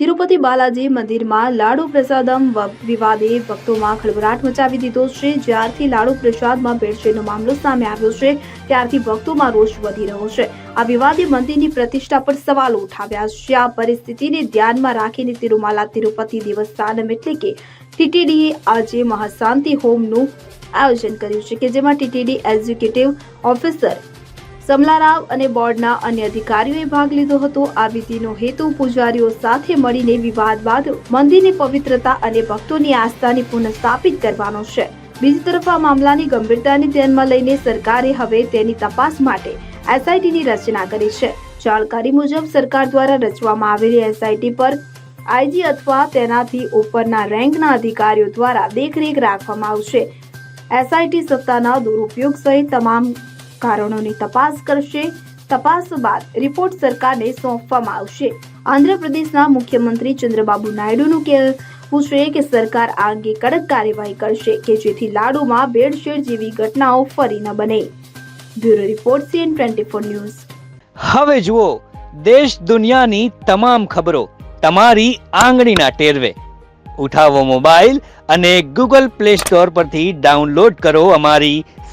તિરુપતિ બાલાજી મંદિરમાં લાડુ પ્રસાદમ વિવાદે ભક્તોમાં ખળભળાટ મચાવી દીધો છે. જ્યારથી લાડુ પ્રસાદમાં ભેળસેળનો મામલો સામે આવ્યો છે, ત્યારથી ભક્તોમાં રોષ વધી રહ્યો છે. આ વિવાદે મંદિરની પ્રતિષ્ઠા પર સવાલો ઉઠાવ્યા છે. આ પરિસ્થિતિને ધ્યાનમાં રાખીને તિરુમાલા તિરુપતિ દેવસ્થાનમ એટલે કે ટીટીડીએ આજે મહાશાંતિ હોમનું આયોજન કર્યું છે, કે જેમાં ટીટીડી એક્ઝિક્યુટિવ ઓફિસર સમલારાવ અને બોર્ડના અન્ય અધિકારીઓએ ભાગ લીધો હતો. આ વિધિનો હેતુ પૂજારીઓ સાથે મળીને વિવાદ બાદ મંદિરની પવિત્રતા અને ભક્તોની આસ્થાને પુનઃસ્થાપિત કરવાનો છે. બીજી તરફ આ મામલાની ગંભીરતાને ધ્યાનમાં લઈને સરકારે હવે તેની તપાસ માટે એસઆઈટીની રચના કરી છે. જાણકારી મુજબ સરકાર દ્વારા રચવામાં આવેલી એસઆઈટી પર આઈજી અથવા તેનાથી ઉપરના રેન્કના અધિકારીઓ દ્વારા દેખરેખ રાખવામાં આવશે. એસઆઈટી સત્તાના દુરુપયોગ સહિત તમામ કારણોની તપાસ કરશે. તપાસ બાદ રિપોર્ટ સરકારને સોંપવામાં આવશે. આંધ્રપ્રદેશના મુખ્યમંત્રી ચંદ્રબાબુ નાયડુનું કહેવું છે કે સરકાર આ અંગે કડક કાર્યવાહી કરશે કે જેથી લાડુમાં ભેળસેળ જેવી ઘટનાઓ ફરી ન બને. Bureau report CN twenty four news. હવે જુઓ, દેશ દુનિયાની તમામ ખબરો તમારી આંગળીના ટેરવે. ઉઠાવો મોબાઈલ અને ગૂગલ પ્લે સ્ટોર પરથી ડાઉનલોડ કરો અમારી